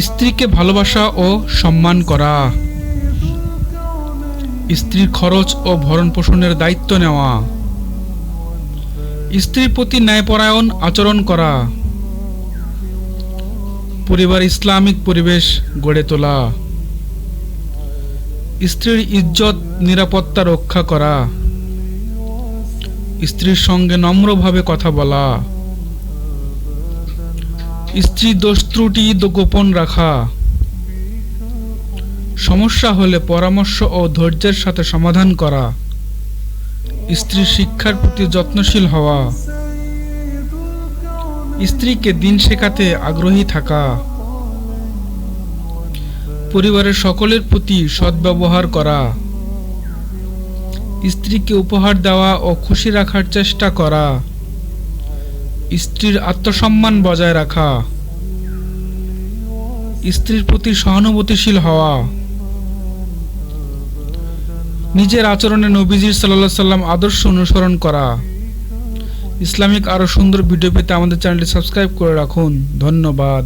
স্ত্রীকে ভালোবাসা ও সম্মান করা। স্ত্রীর খরচ ও ভরণ পোষণের দায়িত্ব নেওয়া। স্ত্রীর প্রতি ন্যায়পরায়ণ আচরণ করা। পরিবার ইসলামিক পরিবেশ গড়ে তোলা। স্ত্রীর ইজ্জত, নিরাপত্তা রক্ষা করা। স্ত্রীর সঙ্গে নম্রভাবে কথা বলা। স্ত্রী দোষ ত্রুটি গোপন রাখা। সমস্যা হলে পরামর্শ ও ধৈর্যের সাথে সমাধান করা। স্ত্রীর শিক্ষার প্রতি যত্নশীল হওয়া। স্ত্রীকে দিন শেখাতে আগ্রহী থাকা। পরিবারের সকলের প্রতি সদ্ব্যবহার করা। স্ত্রীকে উপহার দেওয়া ও খুশি রাখার চেষ্টা করা। স্ত্রীর আত্মসম্মান বজায় রাখা, স্ত্রীর প্রতি সহানুভূতিশীল হওয়া। নিজের আচরণে নবীজির সাল্লাহ সাল্লাম আদর্শ অনুসরণ করা। ইসলামিক আরও সুন্দর ভিডিও পেতে আমাদের চ্যানেলটি সাবস্ক্রাইব করে রাখুন। ধন্যবাদ।